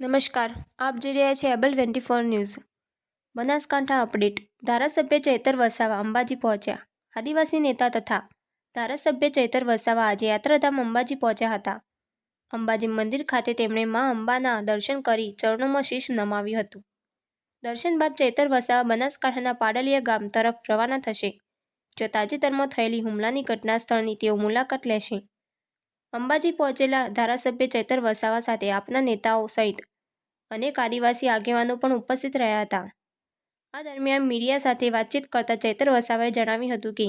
નમસ્કાર. આપ જોઈ રહ્યા છે able twenty four news. Banaskantha update. ધારાસભ્ય ચૈતર વસાવા અંબાજી પહોંચ્યા. આદિવાસી નેતા તથા ધારાસભ્ય ચૈતર વસાવા આજે યાત્રાધામ અંબાજી પહોંચ્યા હતા. અંબાજી મંદિર ખાતે તેમણે મા અંબાના દર્શન કરી ચરણોમાં શીશ નમાવ્યું હતું. દર્શન બાદ ચૈતર વસાવા બનાસકાંઠાના પાડલિયા ગામ તરફ રવાના થશે. જો તાજેતરમાં થયેલી હુમલાની ઘટના સ્થળની તેઓ મુલાકાત લેશે. અંબાજી પહોંચેલા ધારાસભ્ય ચૈતર વસાવા સાથે આપના નેતાઓ સહિત અનેક આદિવાસી આગેવાનો પણ ઉપસ્થિત રહ્યા હતા. આ દરમિયાન મીડિયા સાથે વાતચીત કરતા ચૈતર વસાવાએ જણાવ્યું હતું કે,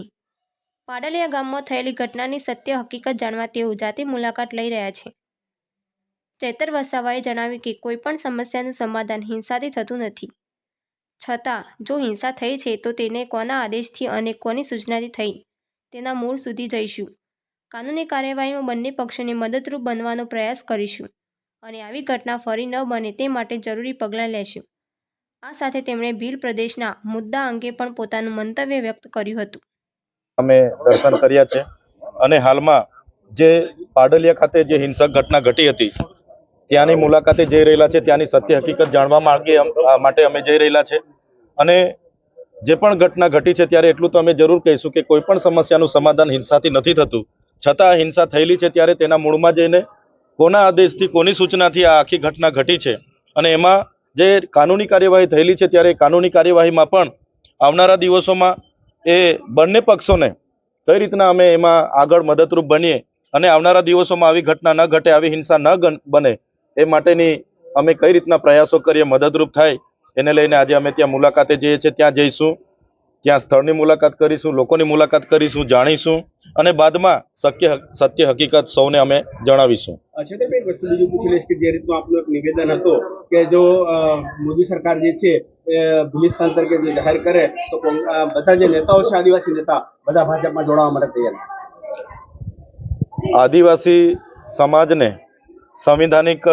પાડલિયા ગામમાં થયેલી ઘટનાની સત્ય હકીકત જાણવા તેઓ જાતે મુલાકાત લઈ રહ્યા છે. ચૈતર વસાવાએ જણાવ્યું કે, કોઈપણ સમસ્યાનું સમાધાન હિંસાથી થતું નથી. છતાં, જો હિંસા થઈ છે, તો તેને કોના આદેશથી અને કોની સૂચનાથી થઈ, તેના મૂળ સુધી જઈશું. કાનૂની કાર્યવાહીમાં બંને પક્ષોને મદદરૂપ બનવાનો પ્રયાસ કરીશું અને આવી ઘટના ફરી ન બને તે માટે જરૂરી પગલાં લેશું. આ સાથે તેમણે ભીલ પ્રદેશના મુદ્દા અંગે પણ પોતાનું મંતવ્ય વ્યક્ત કર્યું હતું. અમે દર્શન કર્યા છે અને હાલમાં જે પાડલિયા ખાતે જે હિંસક ઘટના ઘટી હતી, ત્યાંની મુલાકાતે જઈ રહેલા છે, ત્યાંની સત્ય હકીકત જાણવા માંગે માટે અમે જઈ રહેલા છે. અને જે પણ ઘટના ઘટી છે, ત્યારે એટલું તો અમે જરૂર કહીશું કે કોઈ પણ સમસ્યાનું સમાધાન હિંસાથી નથી થતું. છતાં હિંસા થયેલી છે ત્યારે તેના મૂળમાં જઈને કોના આદેશથી, કોની સૂચનાથી આ આખી ઘટના ઘટી છે? અને એમાં જે કાનૂની કાર્યવાહી થયેલી છે ત્યારે કાનૂની કાર્યવાહીમાં પણ આવનારા દિવસોમાં એ બંને પક્ષોને કઈ રીતના અમે એમાં આગળ મદદરૂપ બનીએ અને આવનારા દિવસોમાં આવી ઘટના ન ઘટે, આવી હિંસા ન બને એ માટેની અમે કઈ રીતના પ્રયાસો કરીએ, મદદરૂપ થાય, એને લઈને આજે અમે ત્યાં મુલાકાતે જઈએ છીએ, ત્યાં જઈશું. ત્યાં સ્થળની મુલાકાત કરીશું લોકોની મુલાકાત કરીશું જાણીશું અને બાદમાં શક્ય સત્ય હકીકત સૌને અમે જણાવીશું. છેતરભાઈ વસ્તુ બીજું પૂછી લઈશ કે જે રીતનું આપનું એક નિવેદન હતું કે જો મોદી સરકાર જે છે એ તરીકે જે જાહેર કરે તો બધા જે નેતાઓ છે આદિવાસી નેતા બધા ભાજપમાં જોડાવા માટે તૈયાર આદિવાસી સમાજને સંવિધાનિક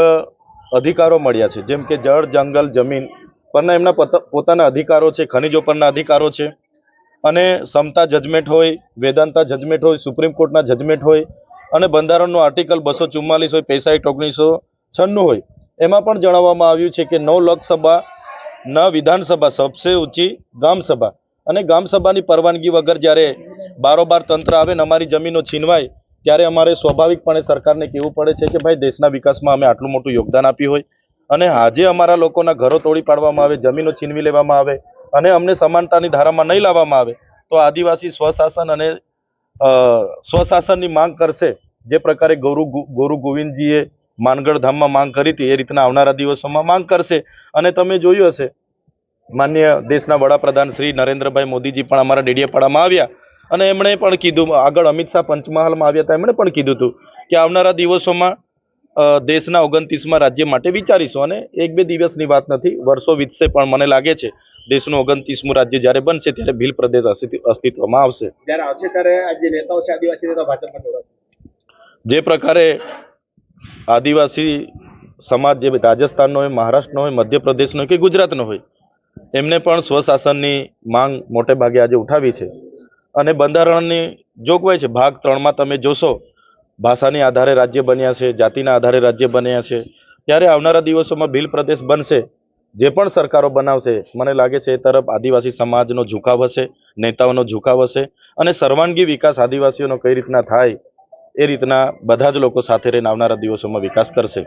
અધિકારો મળ્યા છે જેમ કે જળ જંગલ જમીન પરના એમના પોતા- પોતાના અધિકારો છે, ખનિજો પરના અધિકારો છે. અને સમતા જજમેન્ટ હોય, વેદાંતા જજમેન્ટ હોય, સુપ્રીમ કોર્ટના જજમેન્ટ હોય, અને બંધારણનું આર્ટિકલ બસો ચુમ્માલીસ હોય પેસાઇટ ઓગણીસો છન્નું હોય. એમાં પણ જણાવવામાં આવ્યું છે કે નવ લોકસભા, ન વિધાનસભા, સબસે ઊંચી ગામસભા. અને ગામસભાની પરવાનગી વગર જ્યારે બારોબાર તંત્ર આવે ને અમારી જમીનો છીનવાય, ત્યારે અમારે સ્વાભાવિકપણે સરકારને કહેવું પડે છે કે ભાઈ, દેશના વિકાસમાં અમે આટલું મોટું યોગદાન આપ્યું હોય. અને આજે અમારા લોકોના ઘરો તોડી પાડવામાં આવે, જમીનો છીનવી લેવામાં આવે અને અમને સમાનતાની ધારામાં નહીં લાવવામાં આવે, તો આદિવાસી સ્વશાસન અને સ્વશાસનની માંગ કરશે જે પ્રકારે ગૌરુ ગોરુ ગોવિંદજીએ માનગઢ ધામમાં માંગ કરી હતી, એ રીતના આવનારા દિવસોમાં માંગ કરશે. અને તમે જોયું હશે, માન્ય દેશના વડાપ્રધાન શ્રી નરેન્દ્રભાઈ મોદીજી પણ અમારા ડેડિયાપાડામાં આવ્યા અને એમણે પણ કીધું, આગળ અમિત શાહ પંચમહાલમાં આવ્યા હતા, એમણે પણ કીધું હતું કે આવનારા દિવસોમાં દેશના ઓગણત્રીસમાં રાજ્ય માટે વિચારીશું અને એક બે દિવસની વાત નથી વર્ષો વીતશે પણ મને લાગે છે દેશનું ઓગણત્રીસમું રાજ્ય જ્યારે બનશે ત્યારે ભીલ પ્રદેશ અસ્તિત્વ- અસ્તિત્વમાં આવશે. જ્યારે આવશે ત્યારે આ જે નેતાઓ છે આદિવાસી નેતા ભાજપમાં જોડાશે. જે પ્રકારે આદિવાસી સમાજ જે રાજસ્થાનનો હોય મહારાષ્ટ્રનો હોય મધ્યપ્રદેશનો હોય કે ગુજરાતનો હોય એમને પણ સ્વશાસનની માંગ મોટે ભાગે આજે ઉઠાવી છે. અને બંધારણની જોગવાઈ છે. ભાગ ત્રણમાં તમે જોશો ભાષાની આધારે રાજ્ય બન્યા છે, જાતિના આધારે રાજ્ય બન્યા છે. ત્યારે આવનારા દિવસોમાં ભીલ પ્રદેશ બનશે, જે પણ સરકારો બનાવશે, મને લાગે છે એ તરફ આદિવાસી સમાજનો ઝુકાવ હશે, નેતાઓનો ઝુકાવ હશે અને સર્વાંગી વિકાસ આદિવાસીઓનો કઈ રીતના થાય, એ રીતના બધા જ લોકો સાથે રહીને આવનારા દિવસોમાં વિકાસ કરશે.